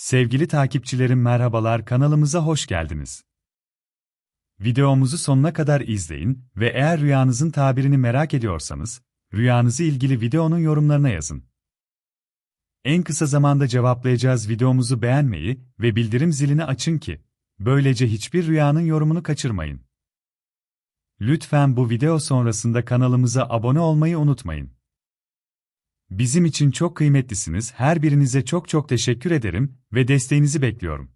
Sevgili takipçilerim merhabalar kanalımıza hoş geldiniz. Videomuzu sonuna kadar izleyin ve eğer rüyanızın tabirini merak ediyorsanız, rüyanızı ilgili videonun yorumlarına yazın. En kısa zamanda cevaplayacağız videomuzu beğenmeyi ve bildirim zilini açın ki, böylece hiçbir rüyanın yorumunu kaçırmayın. Lütfen bu video sonrasında kanalımıza abone olmayı unutmayın. Bizim için çok kıymetlisiniz. Her birinize çok çok teşekkür ederim ve desteğinizi bekliyorum.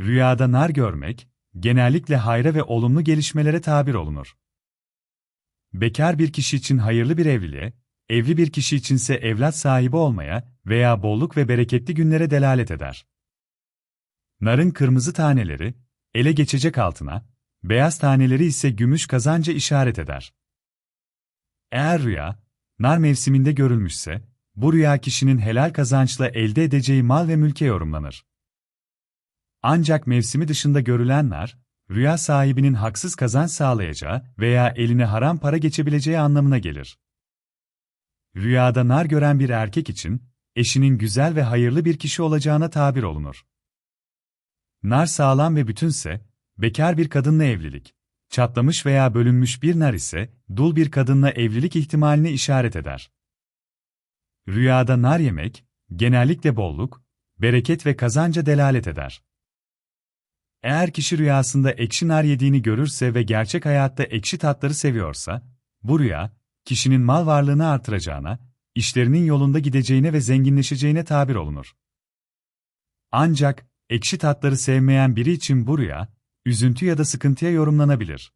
Rüyada nar görmek, genellikle hayra ve olumlu gelişmelere tabir olunur. Bekar bir kişi için hayırlı bir evliliğe, evli bir kişi içinse evlat sahibi olmaya veya bolluk ve bereketli günlere delalet eder. Narın kırmızı taneleri, ele geçecek altına, beyaz taneleri ise gümüş kazanca işaret eder. Eğer rüya, nar mevsiminde görülmüşse, bu rüya kişinin helal kazançla elde edeceği mal ve mülke yorumlanır. Ancak mevsimi dışında görülen nar, rüya sahibinin haksız kazanç sağlayacağı veya eline haram para geçebileceği anlamına gelir. Rüyada nar gören bir erkek için, eşinin güzel ve hayırlı bir kişi olacağına tabir olunur. Nar sağlam ve bütünse, bekar bir kadınla evlilik, çatlamış veya bölünmüş bir nar ise, dul bir kadınla evlilik ihtimalini işaret eder. Rüyada nar yemek, genellikle bolluk, bereket ve kazanca delalet eder. Eğer kişi rüyasında ekşi nar yediğini görürse ve gerçek hayatta ekşi tatları seviyorsa, bu rüya, kişinin mal varlığını artıracağına, işlerinin yolunda gideceğine ve zenginleşeceğine tabir olunur. Ancak, ekşi tatları sevmeyen biri için bu rüya, üzüntü ya da sıkıntıya yorumlanabilir.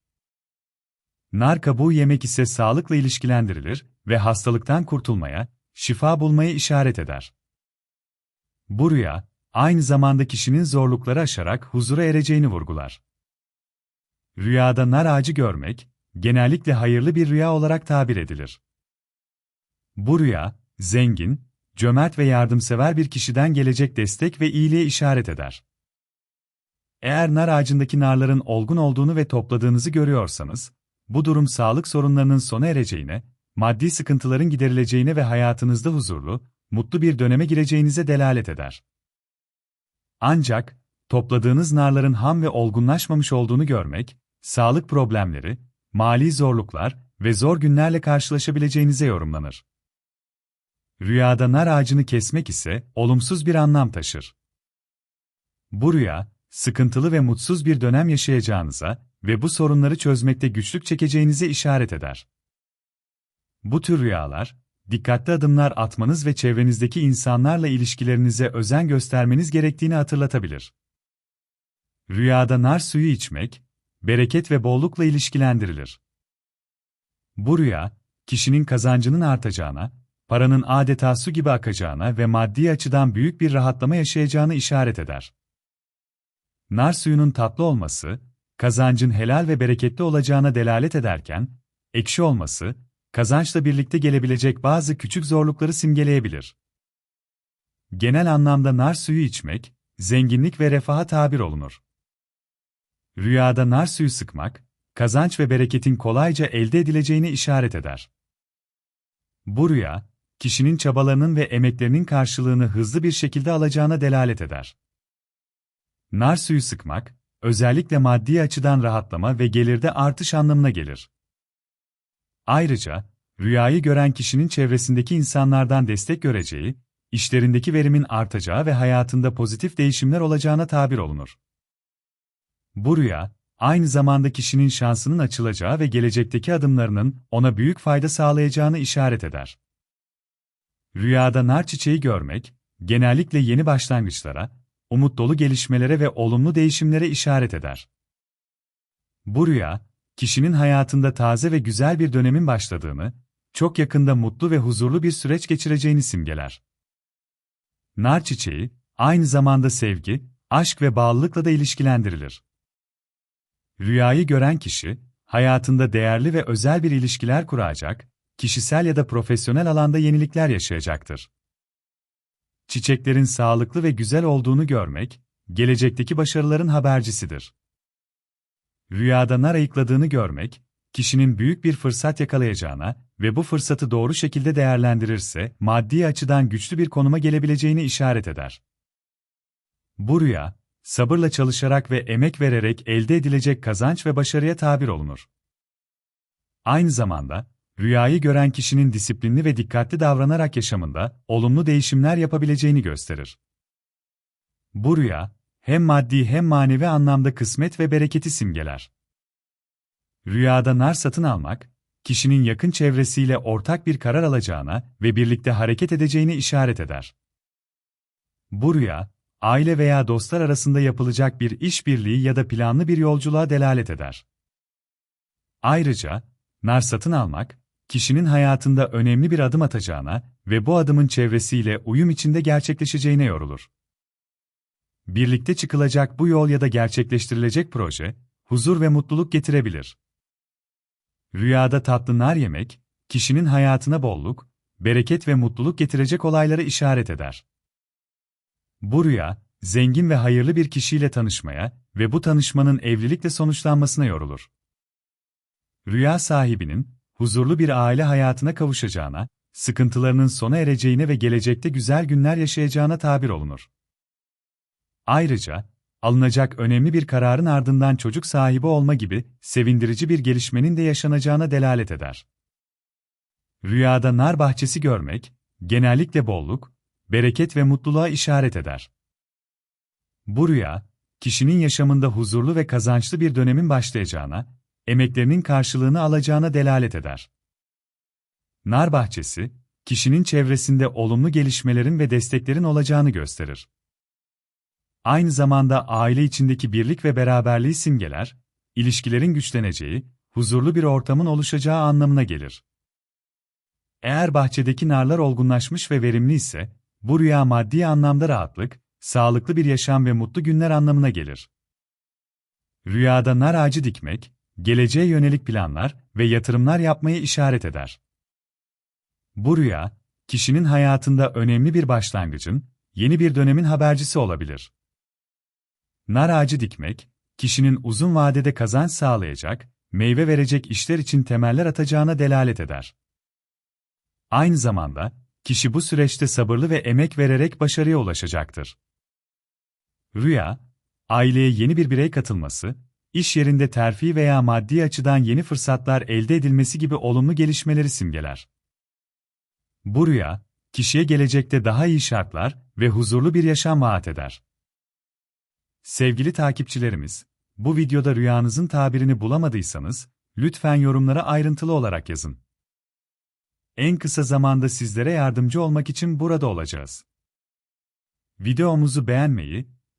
Nar kabuğu yemek ise sağlıkla ilişkilendirilir ve hastalıktan kurtulmaya, şifa bulmaya işaret eder. Bu rüya, aynı zamanda kişinin zorlukları aşarak huzura ereceğini vurgular. Rüyada nar ağacı görmek, genellikle hayırlı bir rüya olarak tabir edilir. Bu rüya, zengin, cömert ve yardımsever bir kişiden gelecek destek ve iyiliğe işaret eder. Eğer nar ağacındaki narların olgun olduğunu ve topladığınızı görüyorsanız, bu durum sağlık sorunlarının sona ereceğine, maddi sıkıntıların giderileceğine ve hayatınızda huzurlu, mutlu bir döneme gireceğinize delalet eder. Ancak, topladığınız narların ham ve olgunlaşmamış olduğunu görmek, sağlık problemleri, mali zorluklar ve zor günlerle karşılaşabileceğinize yorumlanır. Rüyada nar ağacını kesmek ise olumsuz bir anlam taşır. Bu rüya, sıkıntılı ve mutsuz bir dönem yaşayacağınıza ve bu sorunları çözmekte güçlük çekeceğinize işaret eder. Bu tür rüyalar, dikkatli adımlar atmanız ve çevrenizdeki insanlarla ilişkilerinize özen göstermeniz gerektiğini hatırlatabilir. Rüyada nar suyu içmek, bereket ve bollukla ilişkilendirilir. Bu rüya, kişinin kazancının artacağına, paranın adeta su gibi akacağına ve maddi açıdan büyük bir rahatlama yaşayacağını işaret eder. Nar suyunun tatlı olması, kazancın helal ve bereketli olacağına delalet ederken, ekşi olması, kazançla birlikte gelebilecek bazı küçük zorlukları simgeleyebilir. Genel anlamda nar suyu içmek, zenginlik ve refaha tabir olunur. Rüyada nar suyu sıkmak, kazanç ve bereketin kolayca elde edileceğini işaret eder. Bu rüya, kişinin çabalarının ve emeklerinin karşılığını hızlı bir şekilde alacağına delalet eder. Nar suyu sıkmak, özellikle maddi açıdan rahatlama ve gelirde artış anlamına gelir. Ayrıca, rüyayı gören kişinin çevresindeki insanlardan destek göreceği, işlerindeki verimin artacağı ve hayatında pozitif değişimler olacağına tabir olunur. Bu rüya, aynı zamanda kişinin şansının açılacağı ve gelecekteki adımlarının ona büyük fayda sağlayacağını işaret eder. Rüyada nar çiçeği görmek, genellikle yeni başlangıçlara, umut dolu gelişmelere ve olumlu değişimlere işaret eder. Bu rüya, kişinin hayatında taze ve güzel bir dönemin başladığını, çok yakında mutlu ve huzurlu bir süreç geçireceğini simgeler. Nar çiçeği, aynı zamanda sevgi, aşk ve bağlılıkla da ilişkilendirilir. Rüyayı gören kişi, hayatında değerli ve özel bir ilişkiler kuracak, kişisel ya da profesyonel alanda yenilikler yaşayacaktır. Çiçeklerin sağlıklı ve güzel olduğunu görmek, gelecekteki başarıların habercisidir. Rüyada nar ayıkladığını görmek, kişinin büyük bir fırsat yakalayacağına ve bu fırsatı doğru şekilde değerlendirirse maddi açıdan güçlü bir konuma gelebileceğini işaret eder. Bu rüya, sabırla çalışarak ve emek vererek elde edilecek kazanç ve başarıya tabir olunur. Aynı zamanda, rüyayı gören kişinin disiplinli ve dikkatli davranarak yaşamında olumlu değişimler yapabileceğini gösterir. Bu rüya, hem maddi hem manevi anlamda kısmet ve bereketi simgeler. Rüyada nar satın almak, kişinin yakın çevresiyle ortak bir karar alacağına ve birlikte hareket edeceğini işaret eder. Bu rüya, aile veya dostlar arasında yapılacak bir işbirliği ya da planlı bir yolculuğa delalet eder. Ayrıca, nar satın almak, kişinin hayatında önemli bir adım atacağına ve bu adımın çevresiyle uyum içinde gerçekleşeceğine yorulur. Birlikte çıkılacak bu yol ya da gerçekleştirilecek proje, huzur ve mutluluk getirebilir. Rüyada tatlı nar yemek, kişinin hayatına bolluk, bereket ve mutluluk getirecek olayları işaret eder. Bu rüya, zengin ve hayırlı bir kişiyle tanışmaya ve bu tanışmanın evlilikle sonuçlanmasına yorulur. Rüya sahibinin, huzurlu bir aile hayatına kavuşacağına, sıkıntılarının sona ereceğine ve gelecekte güzel günler yaşayacağına tabir olunur. Ayrıca, alınacak önemli bir kararın ardından çocuk sahibi olma gibi sevindirici bir gelişmenin de yaşanacağına delalet eder. Rüyada nar bahçesi görmek, genellikle bolluk, bereket ve mutluluğa işaret eder. Bu rüya, kişinin yaşamında huzurlu ve kazançlı bir dönemin başlayacağına, emeklerinin karşılığını alacağına delalet eder. Nar bahçesi, kişinin çevresinde olumlu gelişmelerin ve desteklerin olacağını gösterir. Aynı zamanda aile içindeki birlik ve beraberliği simgeler, ilişkilerin güçleneceği, huzurlu bir ortamın oluşacağı anlamına gelir. Eğer bahçedeki narlar olgunlaşmış ve verimli ise, bu rüya maddi anlamda rahatlık, sağlıklı bir yaşam ve mutlu günler anlamına gelir. Rüyada nar ağacı dikmek, geleceğe yönelik planlar ve yatırımlar yapmayı işaret eder. Bu rüya, kişinin hayatında önemli bir başlangıcın, yeni bir dönemin habercisi olabilir. Nar ağacı dikmek, kişinin uzun vadede kazanç sağlayacak, meyve verecek işler için temeller atacağına delalet eder. Aynı zamanda, kişi bu süreçte sabırlı ve emek vererek başarıya ulaşacaktır. Rüya, aileye yeni bir birey katılması, iş yerinde terfi veya maddi açıdan yeni fırsatlar elde edilmesi gibi olumlu gelişmeleri simgeler. Bu rüya, kişiye gelecekte daha iyi şartlar ve huzurlu bir yaşam vaat eder. Sevgili takipçilerimiz, bu videoda rüyanızın tabirini bulamadıysanız, lütfen yorumlara ayrıntılı olarak yazın. En kısa zamanda sizlere yardımcı olmak için burada olacağız. Videomuzu beğenmeyi,